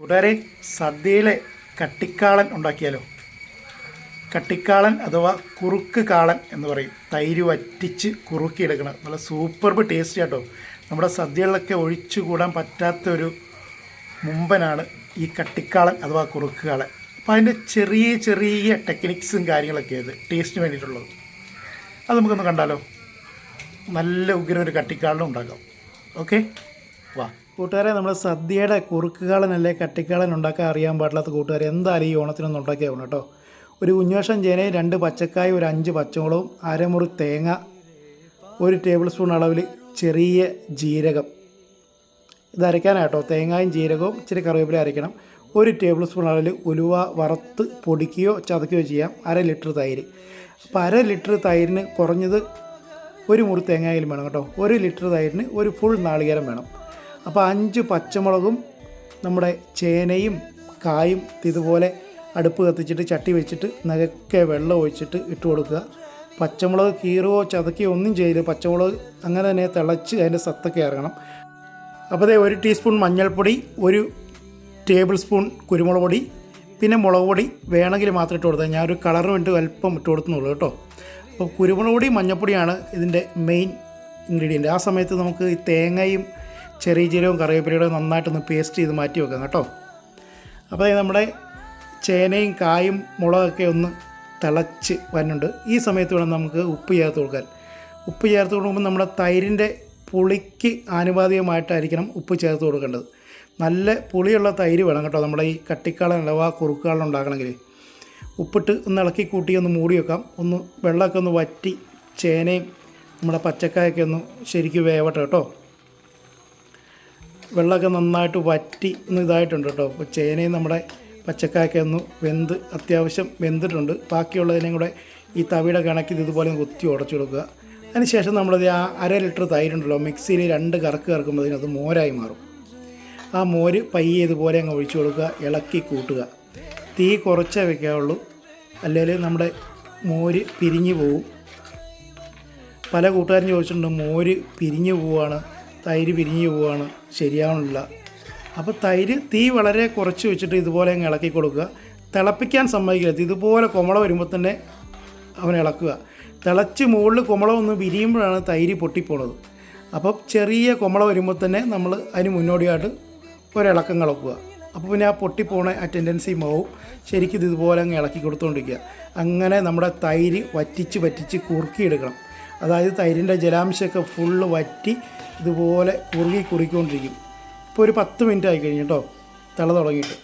കൂട്ടുകാരെ സദ്യയിലെ കട്ടിക്കാളൻ ഉണ്ടാക്കിയാലോ? കട്ടിക്കാളൻ അഥവാ കുറുക്ക് കാളൻ എന്ന് പറയും. തൈര് വറ്റിച്ച് കുറുക്കിയെടുക്കണം നല്ല സൂപ്പർബ് ടേസ്റ്റ് കേട്ടോ നമ്മുടെ സദ്യകളിലൊക്കെ ഒഴിച്ചുകൂടാൻ പറ്റാത്ത ഒരു മുമ്പനാണ് ഈ കട്ടിക്കാളൻ അഥവാ കുറുക്ക് കാളൻ. അപ്പോൾ അതിന്റെ ചെറിയ ചെറിയ ടെക്നിക്സും കാര്യങ്ങളൊക്കെ അത് ടേസ്റ്റിന് വേണ്ടിയിട്ടുള്ളത്. അത് നമുക്കൊന്ന് കണ്ടാലോ? നല്ല ഉഗ്രം ഒരു കട്ടിക്കാളനും ഉണ്ടാക്കാം ഓക്കെ വാ. കൂട്ടുകാരെ നമ്മൾ സദ്യയുടെ കുറുക്കുകാളനല്ലേ കട്ടിക്കാളൻ ഉണ്ടാക്കാൻ അറിയാൻ പാടില്ലാത്ത കൂട്ടുകാരെ എന്തായാലും ഈ ഓണത്തിനൊന്ന് ഉണ്ടാക്കിയാവണം കേട്ടോ. ഒരു ഉന്മേഷം ചേനയും രണ്ട് പച്ചക്കായ ഒരു അഞ്ച് പച്ചമുളകും അരമുറി തേങ്ങ ഒരു ടേബിൾ സ്പൂൺ അളവിൽ ചെറിയ ജീരകം. ഇത് അരയ്ക്കാനാട്ടോ തേങ്ങയും ജീരകവും ഇച്ചിരി കറിവേപ്പില അരയ്ക്കണം. ഒരു ടേബിൾ സ്പൂൺ അളവിൽ ഉലുവ വറുത്ത് പൊടിക്കുകയോ ചതക്കുകയോ ചെയ്യാം. അര ലിറ്റർ തൈര്. അപ്പോൾ അര ലിറ്റർ തൈരിന് കുറഞ്ഞത് ഒരു മുറി തേങ്ങയിലും വേണം കേട്ടോ. ഒരു ലിറ്റർ തൈരിന് ഒരു ഫുൾ നാളികേരം വേണം. അപ്പോൾ അഞ്ച് പച്ചമുളകും നമ്മുടെ ചേനയും കായും ഇതുപോലെ അടുപ്പ് കത്തിച്ചിട്ട് ചട്ടി വെച്ചിട്ട് നിരക്കെ വെള്ളം ഒഴിച്ചിട്ട് ഇട്ട് കൊടുക്കുക. പച്ചമുളക് കീറുകയോ ചതക്കുകയോ ഒന്നും ചെയ്യില്ല പച്ചമുളക് അങ്ങനെ തന്നെ തിളച്ച് അതിന്റെ സത്തൊക്കെ ഇറങ്ങണം. അപ്പോൾ അതേ ഒരു ടീസ്പൂൺ മഞ്ഞൾപ്പൊടി ഒരു ടേബിൾ സ്പൂൺ കുരുമുളക് പൊടി പിന്നെ മുളക് പൊടി വേണമെങ്കിൽ മാത്രം ഇട്ട് കൊടുത്താൽ ഞാൻ ഒരു കളറിന് വേണ്ടി അല്പം ഇട്ട് കൊടുത്തുള്ളൂ കേട്ടോ. അപ്പോൾ കുരുമുളക് പൊടി മഞ്ഞൾപ്പൊടിയാണ് ഇതിന്റെ മെയിൻ ഇൻഗ്രീഡിയന്റ്. ആ സമയത്ത് നമുക്ക് ഈ തേങ്ങയും ചെറിയ ജീരകവും കറിവേപ്പിലയുടെ നന്നായിട്ടൊന്ന് പേസ്റ്റ് ചെയ്ത് മാറ്റി വെക്കാം കേട്ടോ. അപ്പോൾ നമ്മുടെ ചേനയും കായും മുളകൊക്കെ ഒന്ന് തിളച്ച് വരുന്നുണ്ട്. ഈ സമയത്ത് വേണം നമുക്ക് ഉപ്പ് ചേർത്ത് കൊടുക്കാൻ. ഉപ്പ് ചേർത്ത് കൊടുക്കുമ്പോൾ നമ്മുടെ തൈരിന്റെ പുളിക്ക് ആനുപാതികമായിട്ടായിരിക്കണം ഉപ്പ് ചേർത്ത് കൊടുക്കേണ്ടത്. നല്ല പുളിയുള്ള തൈര് വേണം കേട്ടോ നമ്മുടെ ഈ കട്ടിക്കാളൻ അഥവാ കുറുക്കാളൻ ഉണ്ടാക്കണമെങ്കിൽ. ഉപ്പിട്ട് ഒന്ന് ഇളക്കി കൂട്ടി ഒന്ന് മൂടി വെക്കാം. ഒന്ന് വെള്ളമൊക്കെ ഒന്ന് വറ്റി ചേനയും നമ്മുടെ പച്ചക്കായൊക്കെ ഒന്ന് ശരിക്കും വേവട്ടെ കേട്ടോ. വെള്ളമൊക്കെ നന്നായിട്ട് വറ്റി ഒന്ന് ഇതായിട്ടുണ്ട് കേട്ടോ. അപ്പോൾ ചേനയും നമ്മുടെ പച്ചക്കായൊക്കെ ഒന്ന് വെന്ത് അത്യാവശ്യം വെന്തിട്ടുണ്ട്. ബാക്കിയുള്ളതിനെയും കൂടെ ഈ തവിയുടെ കണക്കിൽ ഇതുപോലെ കുത്തി ഉടച്ചു കൊടുക്കുക. അതിനുശേഷം നമ്മളത് ആ അര ലിറ്റർ തൈരുണ്ടല്ലോ മിക്സിയിൽ രണ്ട് കറക്ക് കറക്കുമ്പോൾ അത് മോരായി മാറും. ആ മോര് പയ്യെ ഇതുപോലെ അങ്ങ് ഒഴിച്ചു കൊടുക്കുക ഇളക്കി കൂട്ടുക. തീ കുറച്ചേ വെക്കാവുള്ളൂ. അല്ലെങ്കിൽ നമ്മുടെ മോര് പിരിഞ്ഞു പോവും. പല കൂട്ടുകാരും ചോദിച്ചിട്ടുണ്ട് മോര് പിരിഞ്ഞു പോവാണ് തൈര് പിരിഞ്ഞു പോവുകയാണ് ശരിയാവണില്ല. അപ്പോൾ തൈര് തീ വളരെ കുറച്ച് വെച്ചിട്ട് ഇതുപോലെ അങ്ങ് ഇളക്കി കൊടുക്കുക. തിളപ്പിക്കാൻ സമ്മതിക്കില്ല. ഇതുപോലെ കുമള വരുമ്പോൾ തന്നെ അവൻ ഇളക്കുക. തിളച്ച് മുകളിൽ കുമള ഒന്ന് വിരിയുമ്പോഴാണ് തൈര് പൊട്ടിപ്പോണത്. അപ്പോൾ ചെറിയ കുമള വരുമ്പോൾ തന്നെ നമ്മൾ അതിന് മുന്നോടിയായിട്ട് ഒരിളക്കം കളക്കുക അപ്പോൾ പിന്നെ ആ പൊട്ടിപ്പോണ ആ ടെൻഡൻസി മാവും. ശരിക്കും ഇത് ഇതുപോലെ അങ്ങ് ഇളക്കി കൊടുത്തുകൊണ്ടിരിക്കുക അങ്ങനെ നമ്മുടെ തൈര് വറ്റിച്ച് വറ്റിച്ച് കുറുക്കിയെടുക്കണം. അതായത് തൈരിന്റെ ജലാംശമൊക്കെ ഫുള്ള് വറ്റി ഇതുപോലെ കുറുകി കുറുക്കിക്കൊണ്ടിരിക്കും ഇപ്പോൾ ഒരു പത്ത് മിനിറ്റ് ആയി കഴിഞ്ഞു കേട്ടോ തള തുടങ്ങിയിട്ട്.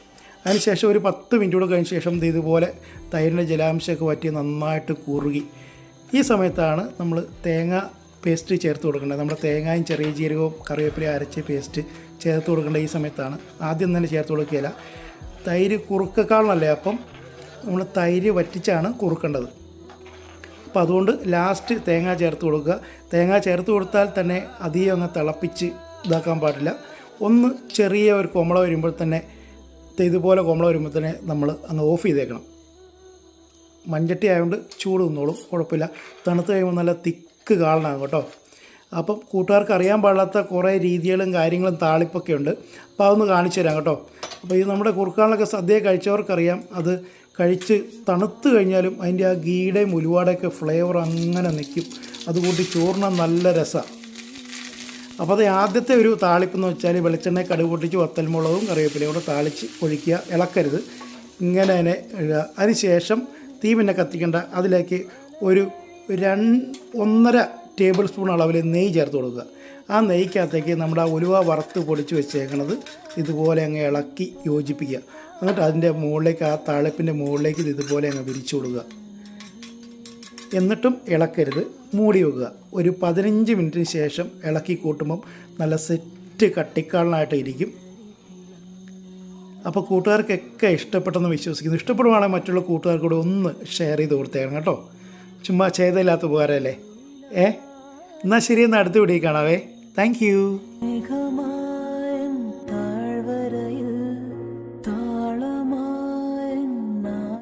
അതിനുശേഷം ഒരു പത്ത് മിനിറ്റ് കൂടെ കഴിഞ്ഞ ശേഷം ഇത് ഇതുപോലെ തൈരിന്റെ ജലാംശമൊക്കെ വറ്റി നന്നായിട്ട് കുറുകി. ഈ സമയത്താണ് നമ്മൾ തേങ്ങ പേസ്റ്റ് ചേർത്ത് കൊടുക്കേണ്ടത്. നമ്മുടെ തേങ്ങയും ചെറിയ ജീരകവും കറിവേപ്പിലയും അരച്ച് പേസ്റ്റ് ചേർത്ത് കൊടുക്കേണ്ട ഈ സമയത്താണ്. ആദ്യം തന്നെ ചേർത്ത് കൊടുക്കുകയില്ല. തൈര് കുറുക്കക്കാളല്ലേ അപ്പം നമ്മൾ തൈര് വറ്റിച്ചാണ് കുറുക്കേണ്ടത്. അപ്പോൾ അതുകൊണ്ട് ലാസ്റ്റ് തേങ്ങ ചേർത്ത് കൊടുക്കുക. തേങ്ങ ചേർത്ത് കൊടുത്താൽ തന്നെ അധികം അങ്ങ് തിളപ്പിച്ച് ഇതാക്കാൻ പാടില്ല. ഒന്ന് ചെറിയ ഒരു കോമള വരുമ്പോൾ തന്നെ ഇതുപോലെ കോമള വരുമ്പോൾ തന്നെ നമ്മൾ അങ്ങ് ഓഫ് ചെയ്തേക്കണം. മഞ്ചട്ടി ആയതുകൊണ്ട് ചൂട് നിന്നോളും കുഴപ്പമില്ല. തണുത്ത് കഴിയുമ്പോൾ നല്ല തിക്ക് കാളനാകും കേട്ടോ. അപ്പം കൂട്ടുകാർക്ക് അറിയാൻ പാടാത്ത കുറേ രീതികളും കാര്യങ്ങളും താളിപ്പൊക്കെ ഉണ്ട്. അപ്പോൾ അതൊന്ന് കാണിച്ചു തരാം കേട്ടോ. അപ്പോൾ ഇത് നമ്മുടെ കുറുക്കാളൊക്കെ സദ്യ കഴിച്ചവർക്കറിയാം. അത് കഴിച്ച് തണുത്ത് കഴിഞ്ഞാലും അതിന്റെ ആ ഗീയുടെയും ഉലുവാടൊക്കെ ഫ്ലേവർ അങ്ങനെ നിൽക്കും. അതുകൂട്ടി ചോറിന് നല്ല രസമാണ് അപ്പോൾ അത് ആദ്യത്തെ ഒരു താളിപ്പെന്ന് വെച്ചാൽ വെളിച്ചെണ്ണ കടുക് പൊട്ടിച്ച് വത്തൽമുളകും കറിവേപ്പിലയും കൂടെ താളിച്ച് ഒഴിക്കുക. ഇളക്കരുത്. ഇങ്ങനെ തന്നെ ഇടുക. അതിനുശേഷം തീ പിന്നെ കത്തിക്കേണ്ട. അതിലേക്ക് ഒരു രണ്ട് ഒന്നര ടേബിൾ സ്പൂൺ അളവിൽ നെയ്യ് ചേർത്ത് കൊടുക്കുക. ആ നെയ്ക്കകത്തേക്ക് നമ്മുടെ ആ ഉലുവ വറുത്ത് പൊടിച്ച് വെച്ചേക്കണത് ഇതുപോലെ അങ്ങ് ഇളക്കി യോജിപ്പിക്കുക. എന്നിട്ട് അതിന്റെ മുകളിലേക്ക് ആ താളിപ്പിന്റെ മുകളിലേക്ക് ഇത് ഇതുപോലെ അങ്ങ് വിരിച്ചു കൊടുക്കുക. എന്നിട്ടും ഇളക്കരുത്. മൂടി വെക്കുക. ഒരു പതിനഞ്ച് മിനിറ്റിന് ശേഷം ഇളക്കി കൂട്ടുമ്പം നല്ല സെറ്റ് കട്ടിക്കാളനായിട്ട് ഇരിക്കും. അപ്പോൾ കൂട്ടുകാർക്കൊക്കെ ഇഷ്ടപ്പെട്ടെന്ന് വിശ്വസിക്കുന്നു. ഇഷ്ടപ്പെടുവാണെങ്കിൽ മറ്റുള്ള കൂട്ടുകാർക്കൂടെ ഒന്ന് ഷെയർ ചെയ്ത് കൊടുത്തേക്കണം കേട്ടോ. ചുമ്മാ ചെയ്തില്ലാത്ത ഉപകാരമല്ലേ? ഏ? എന്നാൽ ശരി എന്നാൽ അടുത്ത വീഡിയോ കാണാവേ. Thank you